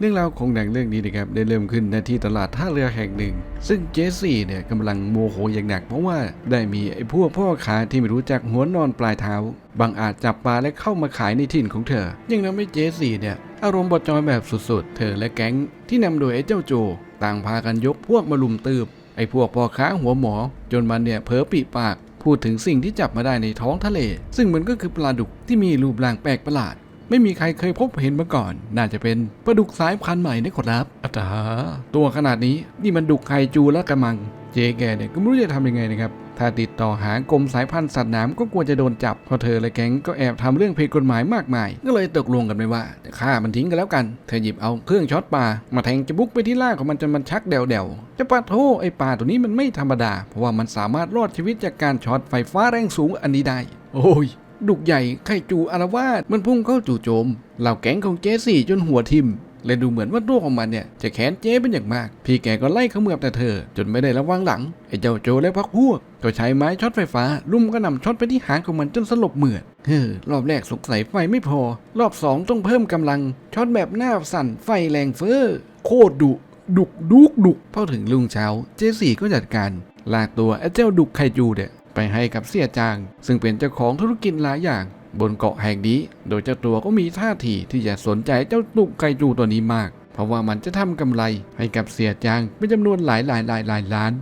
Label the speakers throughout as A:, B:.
A: เรื่องราวของหนังเรื่องนี้นะครับได้เริ่มขึ้นในที่ตลาดท่าเรือแห่งหนึ่ง ซึ่งเจสซี่เนี่ยกำลังโมโหอย่างหนักเพราะว่าได้มีไอ้พวกพ่อค้าที่ไม่รู้จักหัวนอนปลายเท้า บางอาจจับปลาและเข้ามาขายในถิ่นของเธอ ยังทำให้เจสซี่เนี่ยอารมณ์บดจอยแบบสุดๆ เธอและแก๊งที่นำโดยไอ้เจ้าโจ ต่างพากันยกพวกมาลุมตืบไอ้พวกพ่อค้าหัวหมอ จนมันเนี่ยเผลอปีปาก พูดถึงสิ่งที่จับมาได้ในท้องทะเล ซึ่งมันก็คือปลาดุกที่มีรูปร่างแปลกประหลาด ไม่มีใครเคยพบเห็นมาก่อน น่าจะเป็นปลาดุกสายพันธุ์ใหม่นะขอรับอาจาตัวขนาดนี้นี่มันดุกไคจูและกระมัง เจแกเนี่ยก็ไม่รู้จะทำยังไงนะครับ ถ้าติดต่อหากรมสายพันธุ์สัตว์น้ำก็กลัวจะโดนจับเพราะเธอและแก๊งก็แอบทำเรื่องผิดกฎหมายมากมาย ก็เลยตกลงกันไปว่าจะฆ่ามันทิ้งกันแล้วกัน เธอหยิบเอาเครื่องช็อตปลามาแทงจะบุกไปที่ล่างของมันจนมันชักเดวๆจะปะโทไอปลาตัวนี้มันไม่ธรรมดา เพราะว่ามันสามารถรอดชีวิตจากการช็อตไฟฟ้าแรงสูงอันนี้ได้ โอ้ย ดุกใหญ่ไข่จูอารวาสมันพุ่งเข้าจู่โจม เหล่าแก๊งของเจสี่จนหัวทิ่มเลยดูเหมือนว่าตัวของมันเนี่ยจะแค้นเจ๊เป็นอย่างมาก พี่แกก็ไล่เขมือบแต่เธอ จนไม่ได้ระวังหลัง ไอ้เจ้าโจและพักพวก ก็ใช้ไม้ช็อตไฟฟ้า ลุ่มก็นำช็อตไปที่หางของมันจนสลบเหมือดเฮ้อรอบแรกสงสัยไฟไม่พอ รอบสองต้องเพิ่มกำลังช็อตแบบหน้าสั่นไฟแรงเฟ้อโคตรดุ ดุกดุกดุกพอถึงลุงเช้า เจสี่ก็จัดการลากตัวไอ้เจ้าดุกไคจูเนี่ย ไปให้กับเสียจาง ซึ่งเป็นเจ้าของธุรกิจหลายอย่าง บนเกาะแห่งนี้ โดยเจ้าตัวก็มีท่าทีที่จะสนใจเจ้าดุกไคจูตัวนี้มาก เพราะว่ามันจะทำกำไรให้กับเสียจางเป็นจำนวนหลายหลายหลายหลายล้าน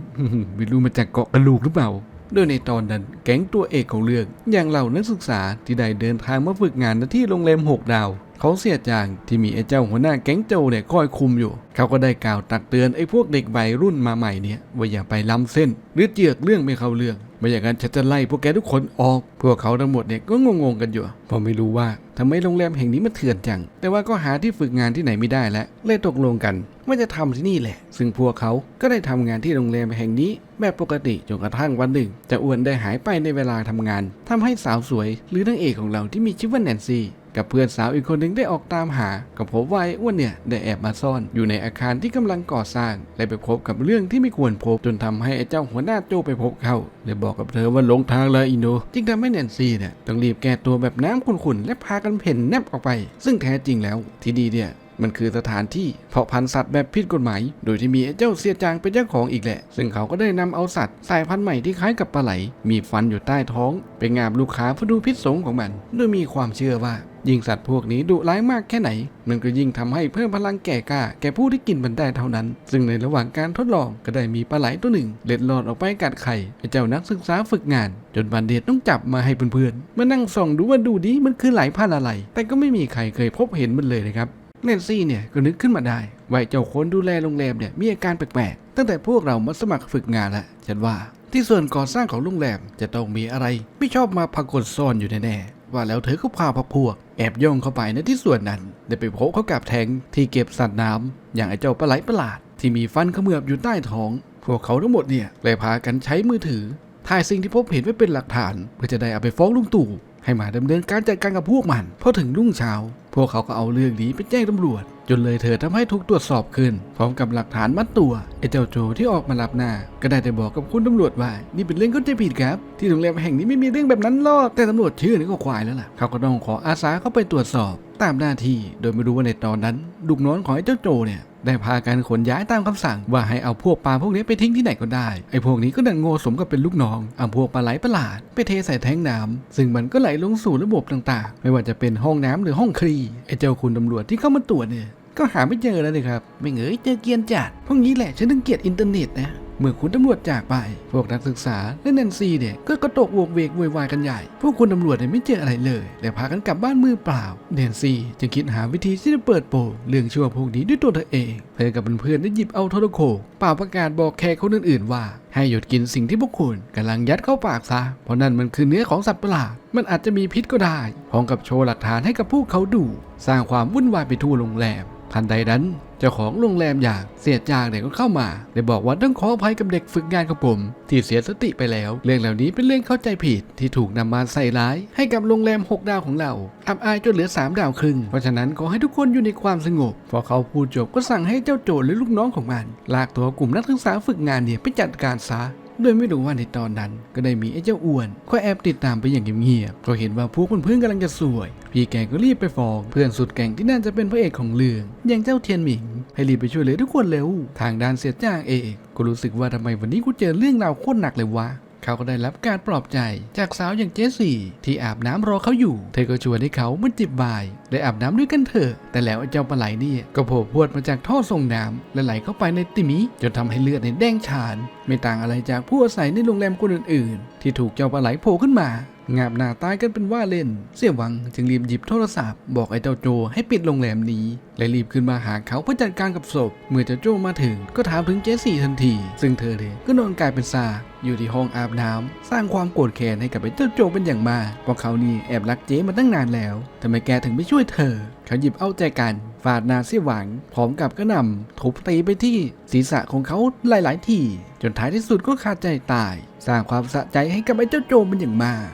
A: ไม่รู้มาจากเกาะกระลูกหรือเปล่าโดยในตอนนั้นแก๊งตัวเอกของเรื่องอย่างเหล่านักศึกษาที่ได้เดินทางมาฝึกงานณที่โรงแรม 6 ดาว เขาเสียจางที่มีไอ้เจ้าหัวหน้าแก๊งโจเนี่ยคอยคุมอยู่ เขาก็ได้กล่าวตักเตือนไอ้พวกเด็กวัยรุ่นมาใหม่เนี่ยว่าอย่าไปล้ำเส้น หรือเจือกเรื่องไม่เข้าเรื่องไม่อย่างนั้นฉันจะไล่พวกแกทุกคนออก พวกเขาทั้งหมดเนี่ยก็งงๆกันอยู่เพราะไม่รู้ว่าทำไมโรงแรมแห่งนี้มันเถื่อนจัง แต่ว่าก็หาที่ฝึกงานที่ไหนไม่ได้แล้วเลยตกลงกันว่าจะทำที่นี่แหละ ซึ่งพวกเขาก็ได้ทำงานที่โรงแรมแห่งนี้ แบบปกติจนกระทั่งวันหนึ่งจะอ้วนได้หายไปในเวลาทำงานทำให้สาวสวย หรือนางเอกของเราที่มีชื่อว่าแนนซี่ กับเพื่อนสาวอีกคนหนึ่งได้ออกตามหา ก็พบว่าไอ้อ้วนเนี่ยได้แอบมาซ่อนอยู่ในอาคารที่กำลังก่อสร้าง และไปพบกับเรื่องที่ไม่ควรพบจนทำให้ไอ้เจ้าหัวหน้าโจไปพบเขาเลยบอกกับเธอว่าหลงทางแล้วอินโดจึงทำให้แนนซี่เนี่ยต้องรีบแก้ตัวแบบน้ำขุ่นๆและพากันเพ่นแนบออกไป ซึ่งแท้จริงแล้วที่ดีเนี่ย มันคือสถานที่เพาะพันธุ์สัตว์แบบผิดกฎหมาย โดยที่มีเจ้าเสียจางเป็นเจ้าของอีกแหละ ซึ่งเขาก็ได้นำเอาสัตว์สายพันธุ์ใหม่ที่คล้ายกับปลาไหล มีฟันอยู่ใต้ท้องไปงาบลูกค้าเพื่อดูพิษสงของมันโดยมีความเชื่อว่ายิ่งสัตว์พวกนี้ดุร้ายมากแค่ไหน มันก็ยิ่งทำให้เพิ่มพลังแก่กล้าแก่ผู้ที่กินมันได้เท่านั้น ซึ่งในระหว่างการทดลองก็ได้มีปลาไหลตัวหนึ่งเล็ดลอดออกไปกัดไข่ไอ้เจ้านักศึกษาฝึกงาน จนบันเดชต้องจับมาให้เพื่อนๆมานั่งส่องดูว่าดูดิมันคือไหลพันธุ์อะไร แต่ก็ไม่มีใครเคยพบเห็นมันเลยนะครับ แนนซี่เนี่ยก็นึกขึ้นมาได้ว่าเจ้าคนดูแลโรงแรมเนี่ยมีอาการแปลกๆตั้งแต่พวกเรามาสมัครฝึกงานแล้วฉันว่าที่ส่วนก่อสร้างของโรงแรมจะต้องมีอะไร ไม่ชอบมาพากลซ่อนอยู่แน่ๆว่าแล้วเธอก็พาพพวก แอบย่องเข้าไปในที่ส่วนนั้นได้ไปพบเขากับแทงที่เก็บสัตว์น้ำอย่างไอ้เจ้าปลาไหลประหลาด ที่มีฟันเขมือบอยู่ใต้ท้อง พวกเขาทั้งหมดเนี่ยเลยพากันใช้มือถือถ่ายสิ่งที่พบเห็นไว้เป็นหลักฐานเพื่อจะได้เอาไปฟ้องลุงตู่ ให้มาดำเนินการจัดการกับพวกมันพอถึงรุ่งเช้า พวกเขาก็เอาเรื่องนี้ไปแจ้งตำรวจ จนเลยเธอทำให้ถูกตรวจสอบขึ้น พร้อมกับหลักฐานมัดตัวไอ้เจ้าโจที่ออกมารับหน้า ก็ได้แต่บอกกับคุณตำรวจว่า นี่เป็นเรื่องเข้าใจผิดครับ ที่โรงแรมแห่งนี้ไม่มีเรื่องแบบนั้นหรอกแต่ตำรวจเชื่อนี่ก็ควายแล้วล่ะเขาก็ต้องขออาสาเข้าไปตรวจสอบ ตามหน้าที่โดยไม่รู้ว่าในตอนนั้นลูกน้องของไอ้เจ้าโจเนี่ย ได้พากันขนย้ายตามคำสั่ง ว่าให้เอาพวกปลาพวกนี้ไปทิ้งที่ไหนก็ได้ไอ้พวกนี้ก็ดันโง่สมกับเป็นลูกน้องเอาพวกปลาไหลประหลาดไปเทใส่แท้งน้ำซึ่งมันก็ไหลลงสู่ระบบต่างๆ ไม่ว่าจะเป็นห้องน้ำหรือห้องคลีไอ้เจ้าคุณตำรวจที่เข้ามาตรวจเนี่ยก็หาไม่เจอแล้วเลยครับไม่เงยเจอเกียนจัดพวกนี้แหละฉันถึงเกลียดอินเทอร์เน็ตนะ เมื่อคุณตำรวจจากไป พวกนักศึกษาและแนนซี่เนี่ยก็กระตกโวกเวกโวยวายกันใหญ่ พวกคุณตำรวจเนี่ยไม่เจออะไรเลยและพากันกลับบ้านมือเปล่าแนนซี่จึงคิดหาวิธีที่จะเปิดโปงเรื่องชั่วพวกนี้ด้วยตัวเธอเอง เธอกับเพื่อนๆได้หยิบเอาโทรโขงเป่าประกาศบอกแขกคนอื่นๆว่า ให้หยุดกินสิ่งที่พวกคุณกำลังยัดเข้าปากซะเพราะนั่นมันคือเนื้อของสัตว์ประหลาดมันอาจจะมีพิษก็ได้พร้อมกับโชว์หลักฐานให้กับพวกเขาดู สร้างความวุ่นวายไปทั่วโรงแรมทันใดนั้น เจ้าของโรงแรมอย่างเสียจางเนี่ยก็เข้ามาได้บอกว่าต้องขออภัยกับเด็กฝึกงานของผม ที่เสียสติไปแล้ว เรื่องเหล่านี้เป็นเรื่องเข้าใจผิดที่ถูกนำมาใส่ร้าย ให้กับโรงแรม 6 ดาวของเราอับอายจนเหลือ 3 ดาวครึ่ง เพราะฉะนั้นขอให้ทุกคนอยู่ในความสงบ พอเขาพูดจบก็สั่งให้เจ้าโจรหรือลูกน้องของมัน ลากตัวกลุ่มนักศึกษาฝึกงานเนี่ยไปจัดการซะ โดยไม่รู้ว่าในตอนนั้นก็ได้มีไอ้เจ้าอ้วนคอยแอบติดตามไปอย่างเงียบๆก็เห็นว่าพวกเพื่อนๆกำลังจะสวย พี่แกก็รีบไปฟ้องเพื่อนสุดแก่งที่น่าจะเป็นพระเอกของเรื่องอย่างเจ้าเทียนหมิง ให้รีบไปช่วยเหลือทุกคนเร็ว ทางด้านเสียจ้างเองก็รู้สึกว่าทำไมวันนี้กูเจอเรื่องราวโคตรหนักเลยวะ เขาก็ได้รับการปลอบใจจากสาวอย่างเจสซี่ที่อาบน้ำรอเขาอยู่ เธอก็ชวนให้เขามาจิบไวน์ได้อาบน้ำด้วยกันเถอะ แต่แล้วไอเจ้าปลาไหลนี่ก็โผล่พรวดมาจากท่อส่งน้ำและไหลเข้าไปในติมิจนทำให้เลือดในแดงฉาน ไม่ต่างอะไรจากผู้อาศัยในโรงแรมคนอื่น ๆ ที่ถูกเจ้าปลาไหลโผล่ขึ้นมางาบหน้าตายกันเป็นว่าเล่น เสี่ยวังจึงรีบหยิบโทรศัพท์ บอกไอ้เจ้าโจให้ปิดโรงแรมนี้ และรีบขึ้นมาหาเขาเพื่อจัดการกับศพ เมื่อเจ้าโจมาถึงก็ถามถึงเจสซี่ทันที ซึ่งเธอเนี่ยก็นอนกลายเป็นซาอยู่ที่ห้องอาบน้ำสร้างความโกรธแค้นให้กับไอ้เจ้าโจเป็นอย่างมากเพราะเขานี่แอบรักเจ๊มาตั้งนานแล้วทำไมแกถึงไม่ช่วยเธอ เขาหยิบเอาใจกันฟาดนาเสี่ยหวัง พร้อมกับกระหน่ำทุบตีไปที่ศีรษะของเขาหลาย ๆ ทีจนท้ายที่สุดก็ขาดใจตาย สร้างความสะใจให้กับไอ้เจ้าโจเป็นอย่างมาก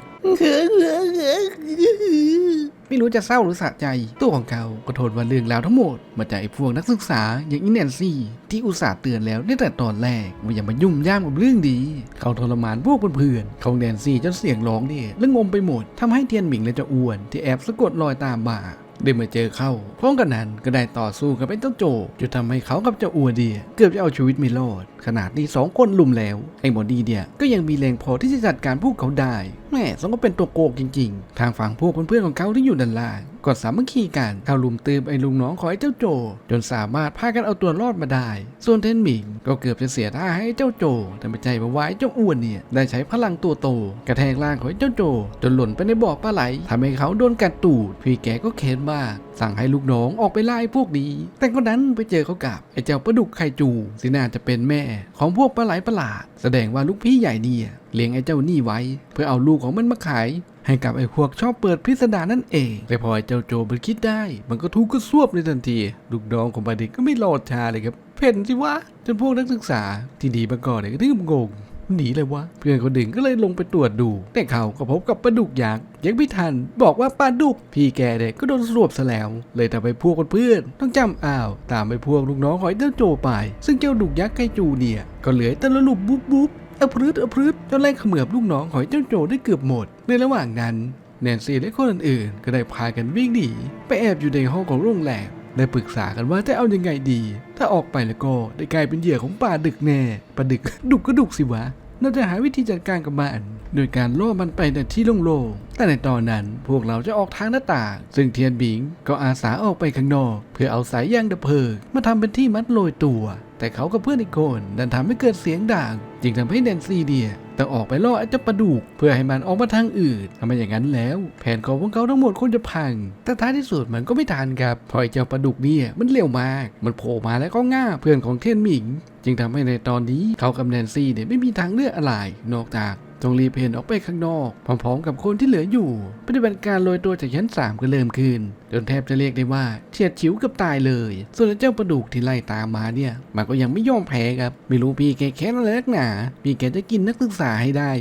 A: ไม่รู้จะเศร้าหรือสะใจ ตัวของเขาก็โทษว่าเรื่องราวทั้งหมด มาจากไอ้พวกนักศึกษาอย่างอีแนนซี่ ที่อุตส่าห์เตือนแล้วตั้งแต่ตอนแรกว่าอย่ามายุ่งย่ามกับเรื่องดี เขาทรมานพวกเพื่อนๆของแนนซี่จนเสียงร้องเนี่ยและงมไปหมดทำให้เทียนหมิงและเจ้าอ้วนที่แอบสะกดรอยตามมาได้มาเจอเข้า พร้อมกันนั้นก็ได้ต่อสู้กับไอ้เจ้าโจจนทำให้เขากับเจ้าอ้วนเดีย เกือบจะเอาชีวิตไม่รอด ขนาดนี้สองคนลุมแล้วไอ้หมอดีเนี่ยก็ยังมีแรงพอที่จะจัดการพวกเขาได้แม่สองก็เป็นตัวโกงจริง ๆ ทางฝั่งพวกเพื่อนๆของเขาที่อยู่ด้านล่างก็สามัคคีกันเข้าลุมตืมไอ้ลุงน้องของไอ้เจ้าโจ จนสามารถพากันเอาตัวรอดมาได้ ส่วนเทนหมิงก็เกือบจะเสียท่าให้เจ้าโจ แต่ไม่ใจมาว่าไอ้เจ้าอ้วนเนี่ยได้ใช้พลังตัวโต กระแทกร่างของไอ้เจ้าโจ จนหล่นไปในบ่อปลาไหลทำให้เขาโดนกัดตูดพี่แกก็เค้นมากสั่งให้ลูกน้องออกไปไล่พวกนี้ แต่ก็นั้นไปเจอเขากับไอ้เจ้าปลาดุกไข่จูที่น่าจะเป็นแม่ ของพวกปลาไหลประหลาด แสดงว่าลูกพี่ใหญ่เนี่ยเลี้ยงไอ้เจ้านี่ไว้ เพื่อเอาลูกของมันมาขายให้กับไอ้พวกชอบเปิดพิสดารนั่นเอง แต่พอไอ้เจ้าโจมันคิดได้ มันก็ทุกข์ก็ซวบในทันที ลูกน้องของบาดิกก็ไม่รอดชาเลยครับ เพ่นสิวะ จนพวกนักศึกษาที่ดีมาก่อนเนี่ยก็ถึงงง หนีเลยวะ เพื่อนคนดึงก็เลยลงไปตรวจดู แต่เขาก็พบกับปลาดุกยักษ์ยังไม่ทัน บอกว่าปลาดุก พี่แกเด็กก็โดนสวบซะแล้ว เลยทำให้พวกเพื่อนต้องจำอ้าว ตามไปพวกลูกน้องของไอ้เจ้าโจไป ซึ่งเจ้าดุกยักษ์ไกจูเนี่ย ก็เหลือแต่ละลูกบุ๊บบุ๊บอพรืดอพรืดจนไล่เขมือบลูกน้องของเจ้าโจได้เกือบหมด ในระหว่างนั้นแนนซี่และคนอื่นๆก็ได้พากันวิ่งหนีไปแอบอยู่ในห้องของโรงแรม ได้ปรึกษากันว่าจะเอายังไงดี ถ้าออกไปแล้วก็ได้กลายเป็นเหยื่อของป่าดึกแน่ป่าดึก ดุกก็ดุกสิวะเราจะหาวิธีจัดการกับมันโดยการล่อมันไปในที่โล่งๆ แต่ในตอนนั้นพวกเราจะออกทางหน้าต่าง ซึ่งเทียนบิงก็อาสาออกไปข้างนอก เพื่อเอาสายยางดับเพลิงมาทำเป็นที่มัดโรยตัว แต่เขากับเพื่อนอีกคนดันทำให้เกิดเสียงด่างจึงทำให้แดนซีเดียต้องออกไปล่อไอ้เจ้าปลาดุกเพื่อให้มันออกมาทางอื่นทำไมอย่างนั้นแล้ว แผนของพวกเขาทั้งหมดคงจะพัง แต่ท้ายที่สุดมันก็ไม่ทันครับพอไอ้เจ้าปลาดุกเนี่ยมันเร็วมาก มันโผล่มาแล้วก็ง่าเพื่อนของเทียนหมิง จึงทำให้ในตอนนี้เขากับแนนซี่เนี่ยไม่มีทางเลือกอะไรนอกจาก ต้องรีบเพนออกไปข้างนอกพร้อมๆกับคนที่เหลืออยู่ ปฏิบัติการโรยตัวจากชั้น3ก็เริ่มขึ้นจนแทบจะเรียกได้ว่าเฉียดฉิวเกับตายเลย ส่วนเจ้าปลาดุกที่ไล่ตามมาเนี่ย มันก็ยังไม่ยอมแพ้ครับ ไม่รู้พี่แกแค้นอะไรนักหนา พี่แกจะกินนักศึกษาให้ได้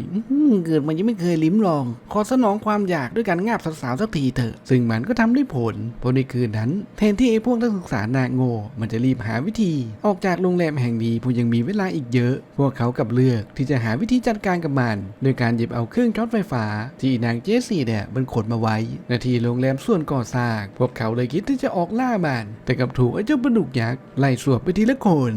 A: เกิดมันยังไม่เคยลิ้มลอง ขอสนองความอยากด้วยการงาบสาวๆสักทีเถอะ ซึ่งมันก็ทำได้ผลเพราะในคืนนั้น แทนที่ไอ้พวกนักศึกษาหนาโง่ มันจะรีบหาวิธี ออกจากโรงแรมแห่งนี้เพราะยังมีเวลาอีกเยอะ พวกเขากับเลือกที่จะหาวิธีจัดการกับมันโดยการหยิบเอาเครื่องช็อตไฟฟ้า ที่นางเจสซี่เนี่ยมันขนมาไว้นาทีโรงแรมส่วนก่อสร้าง พวกเขาเลยคิดที่จะออกล่ามัน แต่กลับถูกไอ้เจ้าปลาดุกยักษ์ไล่สวบไปทีละคน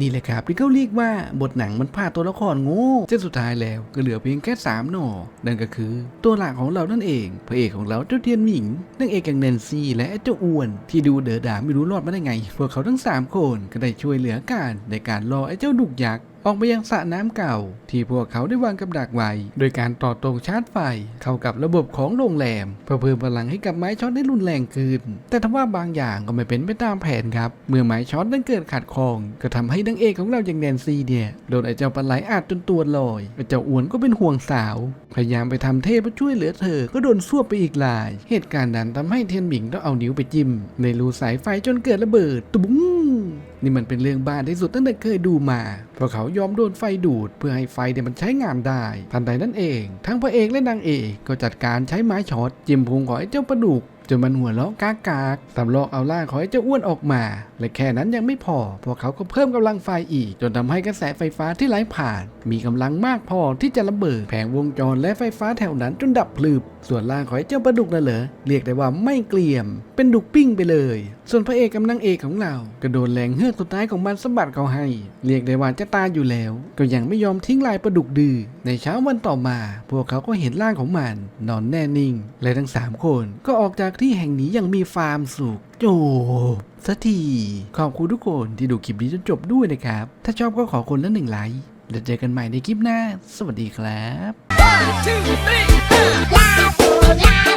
A: นี่แหละครับที่เขาเรียกว่าบทหนังมันพาดตัวละครโง่จนสุดท้ายแล้วก็เหลือเพียงแค่สามหน่อนั่นก็คือ ตัวหลักของเรานั่นเอง พระเอกของเราเจ้าเทียนหมิงนางเอกอย่างแนนซี่และเจ้าอ้วน ที่ดูเด๋อด่าไม่รู้รอดมาได้ไง พวกเขาทั้งสามคนก็ได้ช่วยเหลือกันในการรอไอ้เจ้าดุกยักษ์ ออกไปยังสระน้ำเก่า ที่พวกเขาได้วางกับดักไว้ โดยการต่อตรงชาร์จไฟ เข้ากับระบบของโรงแรม เพื่อเพิ่มพลังให้กับไม้ช็อตได้รุนแรงขึ้น แต่ทว่าบางอย่างก็ไม่เป็นไปตามแผนครับ เมื่อไม้ช็อตนั้นเกิดขัดข้อง ก็ทำให้นางเอกของเราอย่างแนนซีเนี่ยโดนไอ้เจ้าปลาไหลอัดจนตัวลอยไอ้เจ้าอ้วนก็เป็นห่วงสาว พยายามไปทำเทพเพื่อช่วยเหลือเธอ ก็โดนสวบไปอีกหลาย เหตุการณ์นั้นทำให้เทียนหมิงต้องเอานิ้วไปจิ้มในรูสายไฟจนเกิดระเบิดตุ้ม นี่มันเป็นเรื่องบ้าที่สุดตั้งแต่เคยดูมาเพราะเขายอมโดนไฟดูด เพื่อให้ไฟเนี่ยมันใช้งานได้ ทันใดนั้นเอง ทั้งพระเอกและนางเอกก็จัดการใช้ไม้ช็อตจิ้มพุงของไอ้เจ้าปลาดุก จนมันหัวเราะกากากสำลอกเอาล่างของไอ้เจ้าอ้วนออกมา และแค่นั้นยังไม่พอ พวกเขาก็เพิ่มกำลังไฟอีก จนทำให้กระแสไฟฟ้าที่ไหลผ่าน มีกำลังมากพอที่จะระเบิดแผงวงจรและไฟฟ้าแถวนั้นจนดับพลืบ ส่วนล่างของเจ้าปลาดุกน่ะเหรอเรียกได้ว่าไม่เกลี่ยม เป็นดุกปิ้งไปเลย ส่วนพระเอกกับนางเอกของเราก็โดนแรงเฮือกสุดท้ายของมันสะบัดเขาให้ เรียกได้ว่าจะตายอยู่แล้ว ก็ยังไม่ยอมทิ้งลายปลาดุกดื้อในเช้าวันต่อมา พวกเขาก็เห็นร่างของมัน นอนแน่นิ่ง และทั้งสามคนก็ออกจากที่แห่งนี้ยังมีฟาร์มสุขโจบสักทีขอบคุณทุกคนที่ดูคลิปนี้จนจบด้วยนะครับ ถ้าชอบก็ขอคนละหนึ่งไลค์แล้วเจอกันใหม่ในคลิปหน้า สวัสดีครับ
B: One, two, three, four.